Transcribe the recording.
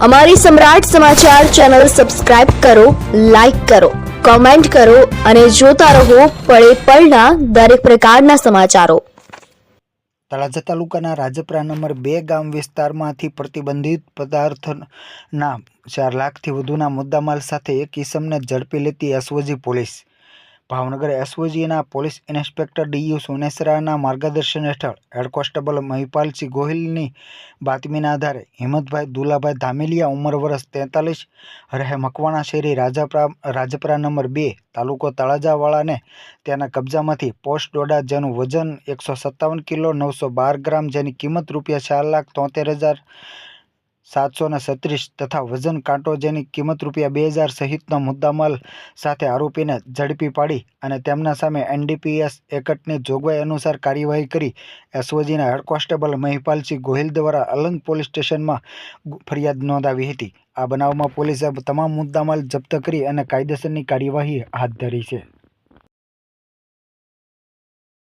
અમારી સમ્રાટ સમાચાર channel subscribe કરો, લાઇક કરો, કોમેન્ટ કરો અને જોતા રહો પળે પળના દરેક પ્રકારના સમાચારો. તળાજા તાલુકાના રાજપરા નંબર બે ગામ વિસ્તારમાંથી પ્રતિબંધિત પદાર્થના ચાર લાખથી વધુના મુદ્દામાલ સાથે એક ઇસમને ઝડપી લેતી એસઓજી પોલીસ ભાવનગર એસઓજીના પોલીસ ઇન્સ્પેક્ટર ડીયુ સોનેસરાના માર્ગદર્શન હેઠળ હેડ કોન્સ્ટેબલ મહિપાલસિંહ ગોહિલની બાતમીના આધારે હિંમતભાઈ દુલાભાઈ ધામેલિયા ઉંમર વર્ષ તેતાલીસ રહે મકવાણા શેરી રાજાપરા, રાજપરા નંબર બે, તાલુકો તળાજાવાળાને તેના કબજામાંથી પોસ્ટ ડોડા જેનું વજન એકસો સત્તાવન કિલો નવસો બાર ગ્રામ જેની કિંમત રૂપિયા ચાર લાખ તોતેર હજાર સાતસો ને છત્રીસ તથા વજન કાંટો જેની કિંમત રૂપિયા બે હજાર સહિતનો મુદ્દામાલ સાથે આરોપીને ઝડપી પાડી અને તેમના સામે એનડીપીએસ એકટની જોગવાઈ અનુસાર કાર્યવાહી કરી. એસઓજીના હેડ કોન્સ્ટેબલ મહિપાલસિંહ ગોહિલ દ્વારા અલંગ પોલીસ સ્ટેશનમાં ફરિયાદ નોંધાવી હતી. આ બનાવમાં પોલીસે તમામ મુદ્દામાલ જપ્ત કરી અને કાયદેસરની કાર્યવાહી હાથ ધરી છે.